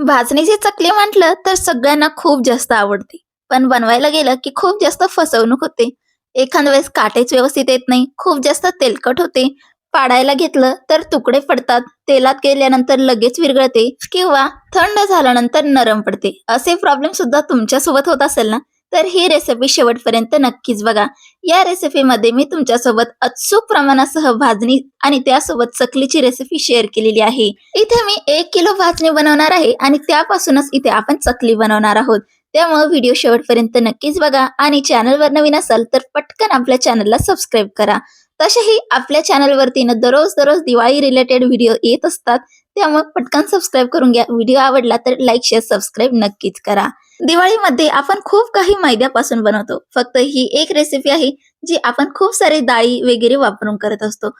भाजणीची चकली म्हटलं तर सगळ्यांना खूप जास्त आवडते. पण बनवायला गेलं की खूप जास्त फसवणूक होते. एखाद्या वेळेस काटेच व्यवस्थित येत नाही खूप जास्त तेलकट होते. पाडायला घेतलं तर तुकडे पडतात तेलात गेल्यानंतर लगेच विरघळते किंवा थंड झाल्यानंतर नरम पडते. असे प्रॉब्लेम सुद्धा तुमच्यासोबत होत असेल ना? तर ही रेसिपी शेवटपर्यंत नक्कीच बघा. या रेसिपीमध्ये मी तुमच्यासोबत अचूक प्रमाणासह भाजणी आणि त्यासोबत चकलीची रेसिपी शेअर केलेली आहे. इथे मी एक किलो भाजणी बनवणार आहे आणि त्यापासूनच इथे आपण चकली बनवणार आहोत. त्यामुळे व्हिडिओ शेवटपर्यंत नक्कीच बघा आणि चॅनलवर नवीन असाल तर पटकन आपल्या चॅनलला सबस्क्राईब करा. तसेही आपल्या चॅनलवरती दररोज दररोज दिवाळी रिलेटेड व्हिडिओ येत असतात. त्यामुळे पटकन सबस्क्राईब करून घ्या. व्हिडिओ आवडला तर लाईक शेअर सबस्क्राईब नक्कीच करा. दिवाळीमध्ये आपण खूप काही मैद्यापासून बनवतो. फक्त ही एक रेसिपी आहे जी आपण खूप सारे डाळी वगैरे वापरून करत असतो.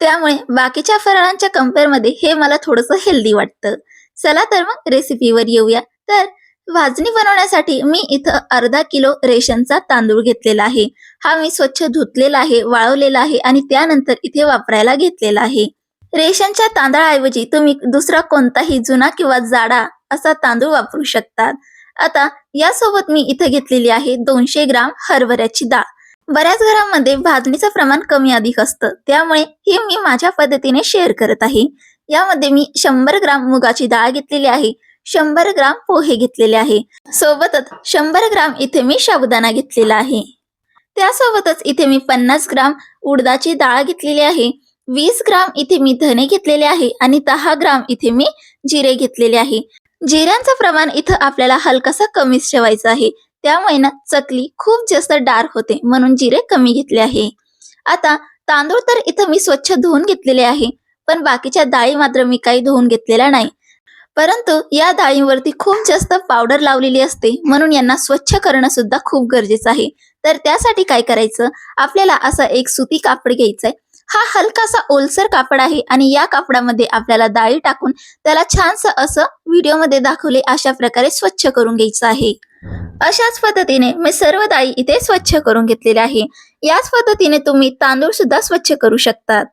त्यामुळे बाकीच्या फराळांच्या कम्पेअरमध्ये हे मला थोडंसं हेल्दी वाटतं. चला तर मग रेसिपीवर येऊया. तर भाजणी बनवण्यासाठी मी इथं अर्धा किलो रेशनचा तांदूळ घेतलेला आहे. हा मी स्वच्छ धुतलेला आहे वाळवलेला आहे आणि त्यानंतर इथे वापरायला घेतलेला आहे. रेशनच्या तांदळाऐवजी तुम्ही दुसरा कोणताही जुना किंवा जाडा असा तांदूळ वापरू शकतात. आता यासोबत मी इथे घेतलेली आहे दोनशे ग्राम हरभऱ्याची डाळ. बऱ्याच घरांमध्ये भाजणीचं प्रमाण कमी अधिक असतं. त्यामुळे हे मी माझ्या पद्धतीने शेअर करत आहे. यामध्ये मी शंभर ग्राम मुगाची डाळ घेतलेली आहे. शंभर ग्राम पोहे घेतलेले आहे. सोबतच शंभर ग्राम इथे मी साबुदाणा घेतलेला आहे. त्यासोबतच इथे मी पन्नास ग्राम उडदाची डाळ घेतलेली आहे. वीस ग्राम इथे मी धने घेतलेले आहे आणि दहा ग्राम इथे मी जिरे घेतलेले आहे. जिऱ्यांचं प्रमाण इथं आपल्याला हलकासा कमीच ठेवायचं आहे. त्यामुळे ना चकली खूप जास्त डार्क होते म्हणून जिरे कमी घेतले आहे. आता तांदूळ तर इथं मी स्वच्छ धुवून घेतलेले आहे पण बाकीच्या डाळी मात्र मी काही धुवून घेतलेल्या नाही. परंतु या डाळींवरती खूप जास्त पावडर लावलेली असते म्हणून यांना स्वच्छ करणं सुद्धा खूप गरजेचं आहे. तर त्यासाठी काय करायचं? आपल्याला असा एक सुती कापड घ्यायचंय. हा हलकासा ओलसर कापड आहे आणि या कापडामध्ये आपल्याला डाळी टाकून त्याला छानसं असं व्हिडिओमध्ये दाखवले अशा प्रकारे स्वच्छ करून घ्यायचं आहे. अशाच पद्धतीने मी सर्व डाळी इथे स्वच्छ करून घेतलेले आहे. याच पद्धतीने तुम्ही तांदूळ सुद्धा स्वच्छ करू शकतात.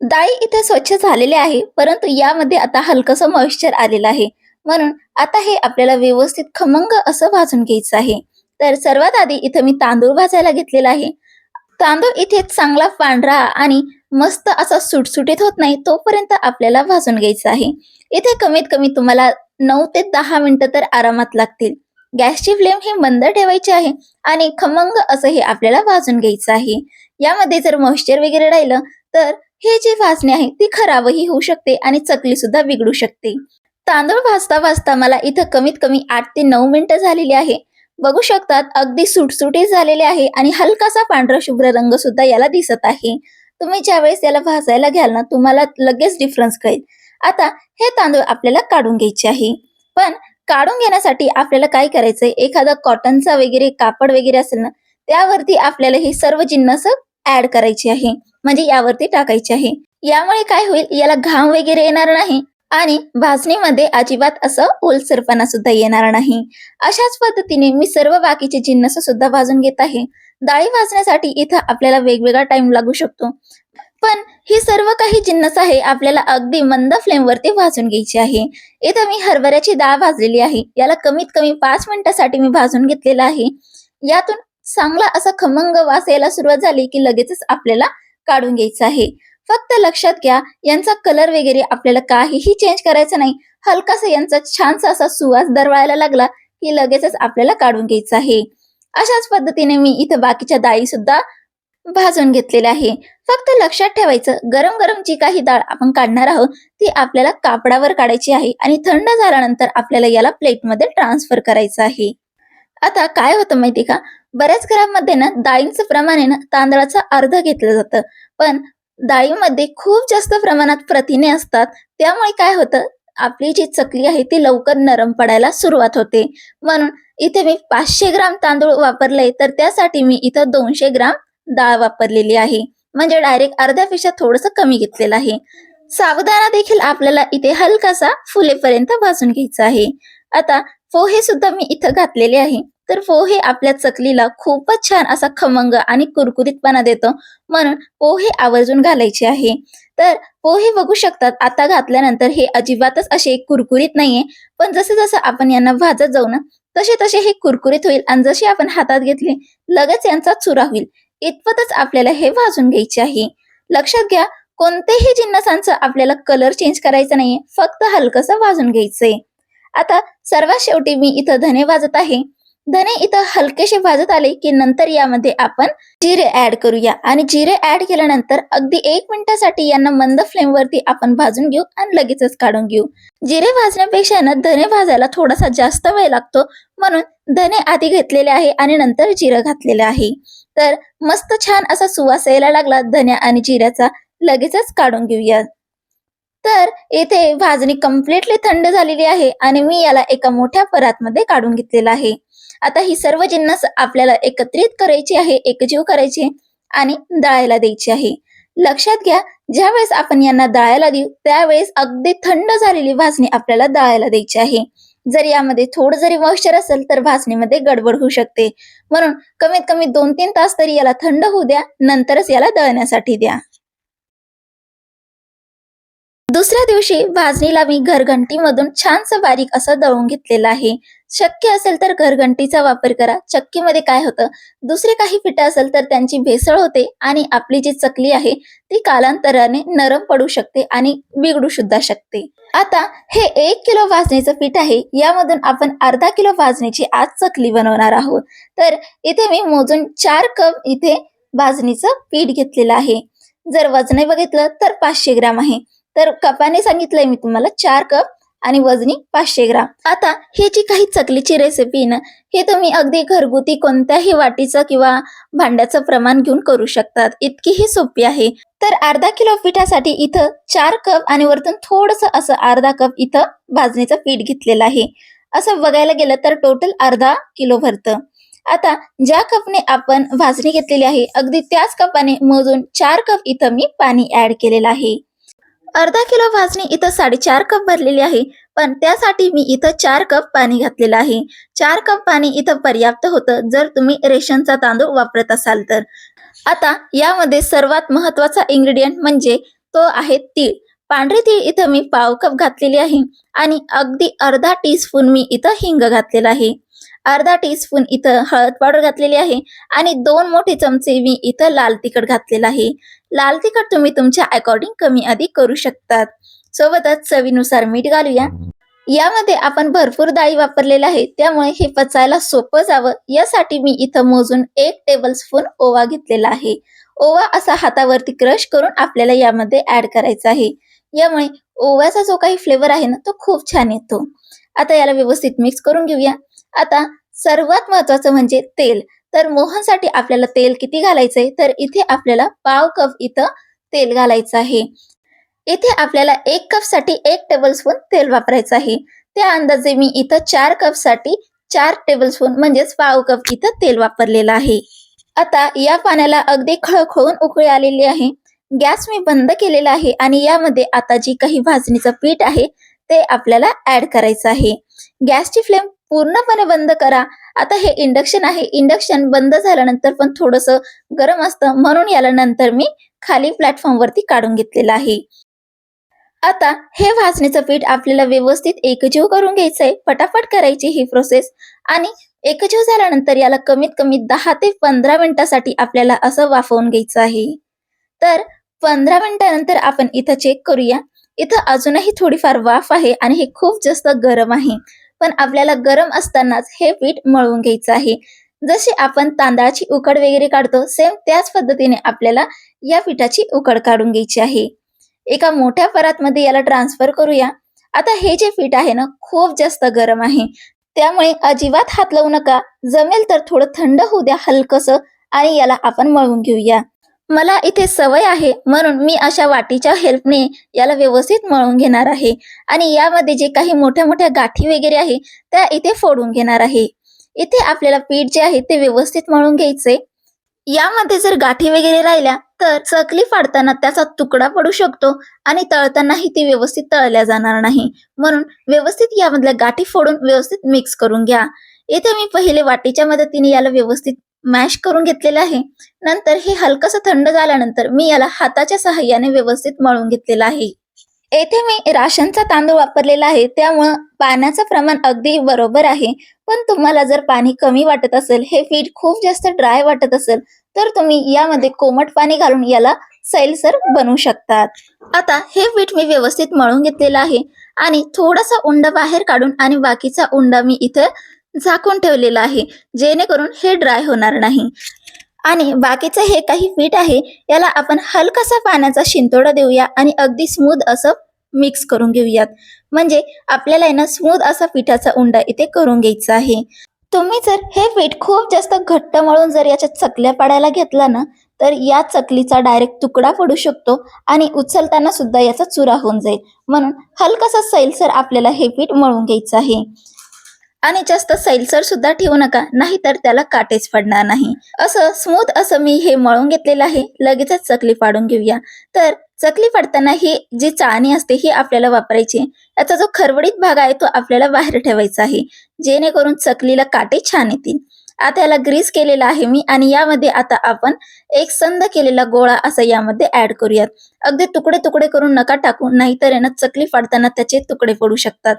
डाळी इथे स्वच्छ झालेले आहे परंतु यामध्ये आता हलकसं मॉइश्चर आलेलं आहे. म्हणून आता हे आपल्याला व्यवस्थित खमंग असं भाजून घ्यायचं आहे. तर सर्वात आधी इथं मी तांदूळ भाजायला घेतलेला आहे. तांदूळ इथे चांगला पांढरा आणि मस्त असा सुटसुटीत होत नाही तोपर्यंत आपल्याला भाजून घ्यायचं आहे. इथे कमीत कमी तुम्हाला नऊ ते दहा मिनिटं तर आरामात लागतील. गॅसची फ्लेम ही मंद ठेवायची आहे आणि खमंग असं हे आपल्याला भाजून घ्यायचं आहे. यामध्ये जर मॉइश्चर वगैरे राहिलं तर हे जे भाजणी आहे ती खराबही होऊ शकते आणि चकली सुद्धा बिघडू शकते. तांदूळ भाजता भाजता मला इथं कमीत कमी आठ ते नऊ मिनिटं झालेली आहे. बघू शकतात अगदी सुटसुटीत झालेले आहे आणि हलकासा पांढरा शुभ्र रंग सुद्धा याला दिसत आहे. तुम्ही ज्यावेळेस याला भाजायला घ्याल ना तुम्हाला लगेच डिफरन्स कळेल. आता हे तांदूळ आपल्याला काढून घ्यायचे आहे. पण काढून घेण्यासाठी आपल्याला काय करायचंय? एखादा कॉटनचा वगैरे कापड वगैरे असेल ना त्यावरती आपल्याला हे सर्व जिन्नस ऍड करायचे आहे. म्हणजे यावरती टाकायचे आहे. यामुळे काय होईल? याला घाम वगैरे येणार नाही. आणि भाजणीमध्ये अजिबात असं ओलसरपणा सुद्धा येणार नाही. अशाच पद्धतीने मी सर्व बाकीचे जिन्नस सुद्धा भाजून घेत आहे. डाळी भाजण्यासाठी इथं आपल्याला वेगवेगळा टाइम लागू शकतो. पण ही सर्व काही जिन्नस आहे आपल्याला अगदी मंद फ्लेम वरती भाजून घ्यायची आहे. इथं मी हरभऱ्याची डाळ भाजलेली आहे. याला कमीत कमी पाच मिनिटासाठी मी भाजून घेतलेला आहे. यातून चांगला असा खमंग वास यायला सुरुवात झाली की लगेचच आपल्याला काढून घ्यायचं आहे. फक्त लक्षात घ्या यांचा कलर वगैरे आपल्याला काहीही चेंज करायचा नाही. हलकासा यांचा छानसा असा सुवास दरवायला लागला की लगेचच आपल्याला काढून घ्यायचं आहे. अशाच पद्धतीने मी इथं बाकीच्या डाळी सुद्धा भाजून घेतलेले आहे. फक्त लक्षात ठेवायचं गरम गरम जी काही डाळ आपण काढणार आहोत ती आपल्याला कापडावर काढायची आहे आणि थंड झाल्यानंतर आपल्याला याला प्लेटमध्ये ट्रान्सफर करायचं आहे. आता काय होतं माहिती का? बऱ्याच घरांमध्ये ना डाळींचं प्रमाणे ना तांदळाचं अर्ध घेतलं जातं. पण डाळीमध्ये खूप जास्त प्रमाणात प्रथिने असतात. त्यामुळे काय होतं? आपली जी चकली आहे ती लवकर नरम पडायला सुरुवात होते. म्हणून इथे मी पाचशे ग्राम तांदूळ वापरले तर त्यासाठी मी इथं दोनशे ग्राम डाळ वापरलेली आहे. म्हणजे डायरेक्ट अर्ध्यापेक्षा थोडस कमी घेतलेलं आहे. साबुदाणा देखील आपल्याला इथे हलकासा फुलेपर्यंत भाजून घ्यायचा आहे. आता पोहे सुद्धा मी इथं घातलेले आहे. तर पोहे आपल्या चकलीला खूपच छान असा खमंग आणि कुरकुरीतपणा देतो. म्हणून पोहे आवर्जून घालायचे आहे. तर पोहे बघू शकतात आता घातल्यानंतर हे अजिबातच असे कुरकुरीत नाहीये. पण जसं जसं आपण यांना भाजत जाऊ ना तसे तसे हे कुरकुरीत होईल आणि जसे आपण हातात घेतले लगेच यांचा चुरा होईल. इतपतच आपल्याला हे भाजून घ्यायचे आहे. लक्षात घ्या कोणतेही जिन्नसांचं आपल्याला कलर चेंज करायचा नाहीये फक्त हलकसं भाजून घ्यायचंय. आता सर्वात शेवटी मी इथं धने वाजत आहे. धने इथं हलकेसे भाजत आले की नंतर यामध्ये आपण जिरे ऍड करूया. आणि जिरे ऍड केल्यानंतर अगदी एक मिनिटासाठी यांना मंद फ्लेमवरती आपण भाजून घेऊ आणि लगेचच काढून घेऊ. जिरे भाजण्यापेक्षा ना धने भाजायला थोडासा जास्त वेळ लागतो. म्हणून धने आधी घेतलेले आहे आणि नंतर जिरं घातलेलं आहे. तर मस्त छान असा सुवास यायला लागला. धन्या आणि जिऱ्याचा लगेचच काढून घेऊया. तर येथे भाजणी कम्प्लिटली थंड झालेली आहे आणि मी याला एका मोठ्या परातमध्ये काढून घेतलेला आहे. आता ही सर्व जिन्नस आपल्याला एकत्रित करायची आहे एकजीव करायची आहे आणि दळायला द्यायची आहे. लक्षात घ्या ज्यावेळेस आपण यांना दळायला देऊ त्यावेळेस अगदी थंड झालेली भाजणी आपल्याला दळायला द्यायची आहे. जर यामध्ये थोडं जरी मॉइश्चर असेल तर भाजणीमध्ये गडबड होऊ शकते. म्हणून कमीत कमी दोन तीन तास तरी याला थंड होऊ द्या नंतरच याला दळण्यासाठी द्या. दुसऱ्या दिवशी भाजणीला मी घरघंटीमधून छानसं बारीक असं दळून घेतलेलं आहे. शक्य असेल तर घरघंटीचा वापर करा. चक्कीमध्ये काय होतं? दुसरे काही पिठं असेल तर त्यांची भेसळ होते आणि आपली जी चकली आहे ती कालांतराने नरम पडू शकते आणि बिघडू सुद्धा शकते. आता हे एक किलो भाजणीचं पीठ आहे. यामधून आपण अर्धा किलो भाजणीची आज चकली बनवणार आहोत. तर इथे मी मोजून चार कप इथे भाजणीचं पीठ घेतलेलं आहे. जर वजन बघितलं तर पाचशे ग्राम आहे. तर कपाने सांगितलंय मी तुम्हाला चार कप आणि वजनी पाचशे ग्राम. आता हे जी काही चकलीची रेसिपी ना हे तुम्ही अगदी घरगुती कोणत्याही वाटीचं किंवा भांड्याचं प्रमाण घेऊन करू शकतात. इतकी ही सोपी आहे. तर अर्धा किलो पिठासाठी इथं चार कप आणि वरतून थोडस असं अर्धा कप इथं भाजणीचं पीठ घेतलेलं आहे. असं बघायला गेलं तर टोटल अर्धा किलो भरतं. आता ज्या कपने आपण भाजणी घेतलेली आहे अगदी त्याच कपाने मोजून चार कप इथं मी पाणी ऍड केलेलं आहे. अर्धा किलो भाजणी इथं साडेचार कप भरलेली आहे. पण त्यासाठी मी इथं चार कप पाणी घातलेलं आहे. चार कप पाणी इथं पर्याप्त होतं जर तुम्ही रेशनचा तांदूळ वापरत असाल तर. आता यामध्ये सर्वात महत्त्वाचा इंग्रेडियंट म्हणजे तो आहे तीळ. पांढरे तीळ इथं मी पाव कप घातलेली आहे आणि अगदी अर्धा टी स्पून मी इथं हिंग घातलेला आहे. अर्धा टीस्पून इथं हळद पावडर घातलेली आहे आणि दोन मोठे चमचे मी इथं लाल तिखट घातलेलं आहे. लाल तिखट तुम्ही तुमच्या अकॉर्डिंग कमी अधिक करू शकतात. सोबतच चवीनुसार मीठ घालूया. यामध्ये आपण भरपूर डाळी वापरलेला आहे त्यामुळे हे पचायला सोपं जावं. यासाठी मी इथं मोजून एक टेबल स्पून ओवा घेतलेला आहे. ओवा असा हातावरती क्रश करून आपल्याला यामध्ये ऍड करायचा आहे. यामुळे ओव्याचा जो काही फ्लेवर आहे ना तो खूप छान येतो. आता याला व्यवस्थित मिक्स करून घेऊया. आता सर्वात महत्वाचं म्हणजे तेल. तर मोहनसाठी आपल्याला तेल किती घालायचंय? तर इथे आपल्याला पाव कप इथं तेल घालायचं आहे. इथे आपल्याला एक कपसाठी एक टेबलस्पून तेल वापरायचं आहे. त्या अंदाजे मी इथं चार कपसाठी चार टेबलस्पून म्हणजेच पाव कप इथं तेल वापरलेलं आहे. आता या पाण्याला अगदी खळखळून उकळी आलेली आहे. गॅस मी बंद केलेला आहे आणि यामध्ये आता जी काही भाजणीचं पीठ आहे ते आपल्याला ऍड करायचं आहे. गॅसची फ्लेम पूर्णपणे बंद करा. आता हे इंडक्शन आहे. इंडक्शन बंद झाल्यानंतर पण थोडस गरम असतं. म्हणून याला नंतर मी खाली प्लॅटफॉर्म वरती काढून घेतलेलं आहे. आता हे भाजणीचं पीठ आपल्याला व्यवस्थित एकजीव करून घ्यायचंय. पटापट करायची ही प्रोसेस आणि एकजीव झाल्यानंतर याला कमीत कमी दहा ते पंधरा मिनिटासाठी आपल्याला असं वाफवून घ्यायचं आहे. तर पंधरा मिनिटानंतर आपण इथं चेक करूया. इथं अजूनही थोडीफार वाफ आहे आणि हे खूप जास्त गरम आहे. पण आपल्याला गरम असतानाच हे पीठ मळवून घ्यायचं आहे. जसे आपण तांदळाची उकड वगैरे काढतो सेम त्याच पद्धतीने आपल्याला या पिठाची उकड काढून घ्यायची आहे. एका मोठ्या परातमध्ये याला ट्रान्सफर करूया. आता हे जे पीठ आहे ना खूप जास्त गरम आहे. त्यामुळे अजिबात हात लावू नका. जमेल तर थोडं थंड होऊ द्या हलकस आणि याला आपण मळवून घेऊया. मला इथे सवय आहे म्हणून मी अशा वाटीच्या हेल्पने याला व्यवस्थित मळून घेणार आहे. आणि यामध्ये जे काही मोठ्या मोठ्या गाठी वगैरे आहे त्या इथे फोडून घेणार आहे. इथे आपल्याला पीठ जे आहे ते व्यवस्थित मळून घ्यायचे. यामध्ये जर गाठी वगैरे राहिल्या तर चकली फाडताना त्याचा तुकडा पडू शकतो आणि तळतानाही ती व्यवस्थित तळल्या जाणार नाही. म्हणून व्यवस्थित यामधल्या गाठी फोडून व्यवस्थित मिक्स करून घ्या. इथे मी पहिले वाटीच्या मदतीने याला व्यवस्थित मॅश करून घेतलेलं आहे. नंतर हे हलकसं थंड झाल्यानंतर मी याला हाताच्या सहाय्याने व्यवस्थित मळून घेतलेलं आहे. येथे मी राशनचा तांदूळ वापरलेला आहे. त्यामुळं पाण्याचं प्रमाण अगदी बरोबर आहे. पण तुम्हाला जर पाणी कमी वाटत असेल हे पीठ खूप जास्त ड्राय वाटत असेल तर तुम्ही यामध्ये कोमट पाणी घालून याला सैलसर बनवू शकतात. आता हे पीठ मी व्यवस्थित मळून घेतलेलं आहे. आणि थोडासा उंडा बाहेर काढून आणि बाकीचा उंडा मी इथं झाकून ठेवलेलं आहे. जेणेकरून हे ड्राय होणार नाही. आणि बाकीचं हे काही पीठ आहे याला आपण हलकासा पाण्याचा शिंतोडा देऊया आणि अगदी स्मूद असं मिक्स करून घेऊयात. म्हणजे आपल्याला ना स्मूद असा पिठाचा उंडा इथे करून घ्यायचा आहे. तुम्ही जर हे पीठ खूप जास्त घट्ट मळून जर याच्यात चकल्या पाडायला घेतला ना तर या चकलीचा डायरेक्ट तुकडा पडू शकतो आणि उचलताना सुद्धा याचा चुरा होऊन जाईल. म्हणून हलकासा सैलसर आपल्याला हे पीठ मळून घ्यायचं आहे. आणि जास्त सैलसर सुद्धा ठेवू नका नाहीतर त्याला काटेच पडणार नाही. असं स्मूथ असं मी हे मळून घेतलेलं आहे. लगेचच चकली पाडून घेऊया. तर चकली पाडताना ही जी चाळणी असते ही आपल्याला वापरायची याचा जो खरवडीत भाग आहे तो आपल्याला बाहेर ठेवायचा आहे. जेणेकरून चकलीला काटे छान येतील. आता याला ग्रीस केलेला आहे मी आणि यामध्ये आता आपण एक संद केलेला गोळा असा यामध्ये ऍड करूयात. अगदी तुकडे तुकडे करून नका टाकू नाहीतर यानं चकली फाडताना त्याचे तुकडे पडू शकतात.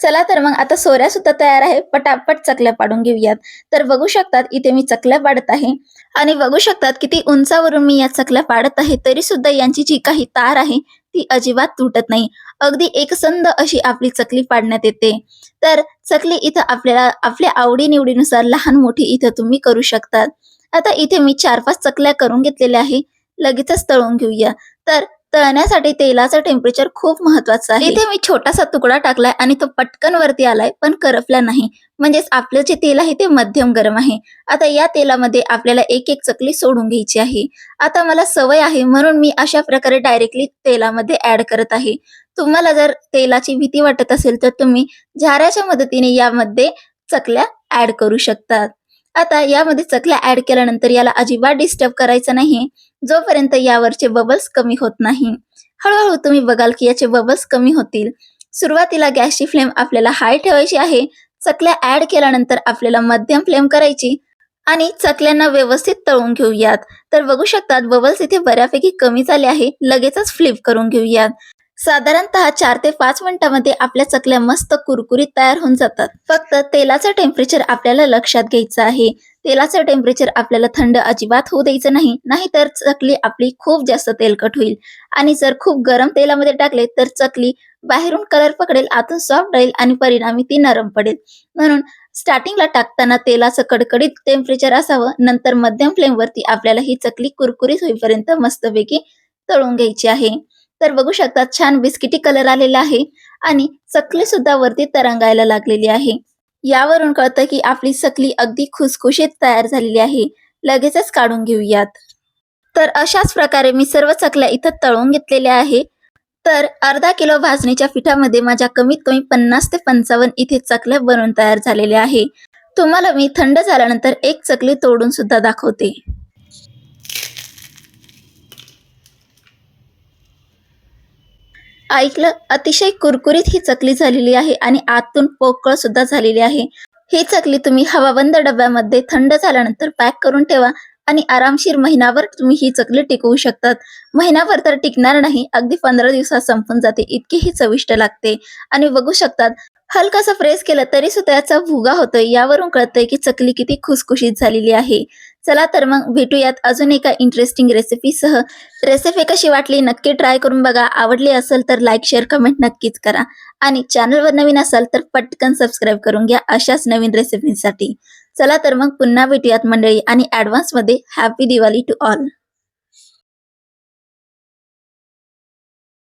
चला तर मग आता सोऱ्या सुद्धा तयार आहे. पटापट चकल्या पाडून घेऊयात. तर बघू शकतात इथे मी चकल्या पाडत आहे. आणि बघू शकतात किती उंचावरून मी या चकल्या पाडत आहे. तरी सुद्धा यांची जी काही तार आहे ती अजिबात तुटत नाही. अगदी एकसंद अशी आपली चकली पाडण्यात येते. तर चकली इथं आपल्याला आपल्या आवडीनिवडीनुसार लहान मोठी इथं तुम्ही करू शकतात. आता इथे मी चार पाच चकल्या करून घेतलेल्या आहे. लगेचच तळून घेऊया. तर तळण्यासाठी तेलाचं टेम्परेचर खूप महत्वाचं आहे. इथे मी छोटासा तुकडा टाकलाय आणि तो पटकन वरती आलाय पण करपला नाही. म्हणजेच आपलं जे तेल आहे ते मध्यम गरम आहे. आता या तेलामध्ये आपल्याला एक एक चकली सोडून घ्यायची आहे. आता मला सवय आहे म्हणून मी अशा प्रकारे डायरेक्टली तेलामध्ये ऍड करत आहे. तुम्हाला जर तेलाची भीती वाटत असेल तर तुम्ही झाऱ्याच्या मदतीने यामध्ये चकल्या ऍड करू शकतात आता यामध्ये चकल्या ऍड केल्यानंतर याला अजिबात डिस्टर्ब करायचं नाही. जोपर्यंत यावरचे बबल्स कमी होत नाही. हळूहळू तुम्ही बघाल की याचे बबल्स कमी होतील. सुरुवातीला गॅसची फ्लेम आपल्याला हाय ठेवायची आहे. चकल्या ऍड केल्यानंतर आपल्याला मध्यम फ्लेम करायची. आणि चकल्यांना व्यवस्थित तळून घेऊयात. तर बघू शकतात बबल्स इथे बऱ्यापैकी कमी झाले आहे. लगेचच फ्लिप करून घेऊयात. साधारणतः चार ते पाच मिनिटांमध्ये आपल्या चकल्या मस्त कुरकुरीत तयार होऊन जातात. फक्त तेलाचं टेम्परेचर आपल्याला लक्षात घ्यायचं आहे. तेलाचं टेम्परेचर आपल्याला थंड अजिबात होऊ द्यायचं नाही. नाहीतर चकली आपली खूप जास्त तेलकट होईल. आणि जर खूप गरम तेलामध्ये टाकले तर चकली बाहेरून कलर पकडेल आतून सॉफ्ट राहील आणि परिणामी ती नरम पडेल. म्हणून स्टार्टिंगला टाकताना तेलाचं कडकडीत टेम्परेचर असावं. नंतर मध्यम फ्लेमवरती आपल्याला ही चकली कुरकुरीत होईपर्यंत मस्तपैकी तळून घ्यायची आहे. तर बघू शकता छान बिस्किटी कलर आलेला आहे आणि चकली सुद्धा वरती तरंगायला लागलेली आहे. यावरून कळतं की आपली चकली अगदी खुसखुशीत तयार झालेली आहे. लगेचच काढून घेऊयात. तर अशाच प्रकारे मी सर्व चकल्या इथं तळून घेतलेल्या आहे. तर अर्धा किलो भाजणीच्या पिठामध्ये माझ्या कमीत कमी पन्नास ते पंचावन्न इथे चकल्या बनवून तयार झालेल्या आहे. तुम्हाला मी थंड झाल्यानंतर एक चकली तोडून सुद्धा दाखवते. ऐकलं अतिशय कुरकुरीत ही चकली झालेली आहे आणि आतून पोकळ सुद्धा झालेली आहे. ही चकली तुम्ही हवाबंद डब्यामध्ये थंड झाल्यानंतर पॅक करून ठेवा आणि आरामशीर महिनाभर तुम्ही ही चकली टिकवू शकतात. महिनाभर तर टिकणार नाही अगदी पंधरा दिवसात संपून जाते इतकी ही चविष्ट लागते. आणि बघू शकतात हलकासा प्रेस केलं तरी सुद्धा याचा भुगा होतोय. यावरून कळतंय की चकली किती खुसखुशीत झालेली आहे. चला तर मग भेटूयात अजून एका इंटरेस्टिंग रेसिपीसह रेसिपी कशी वाटली नक्की ट्राय करून बघा. आवडली असेल तर लाईक शेअर कमेंट नक्कीच करा. आणि चॅनलवर नवीन असाल तर पटकन सबस्क्राईब करून घ्या अशाच नवीन रेसिपीसाठी चला तर मग पुन्हा भेटूयात मंडळी आणि ॲडव्हान्समध्ये हॅपी दिवाळी टू ऑल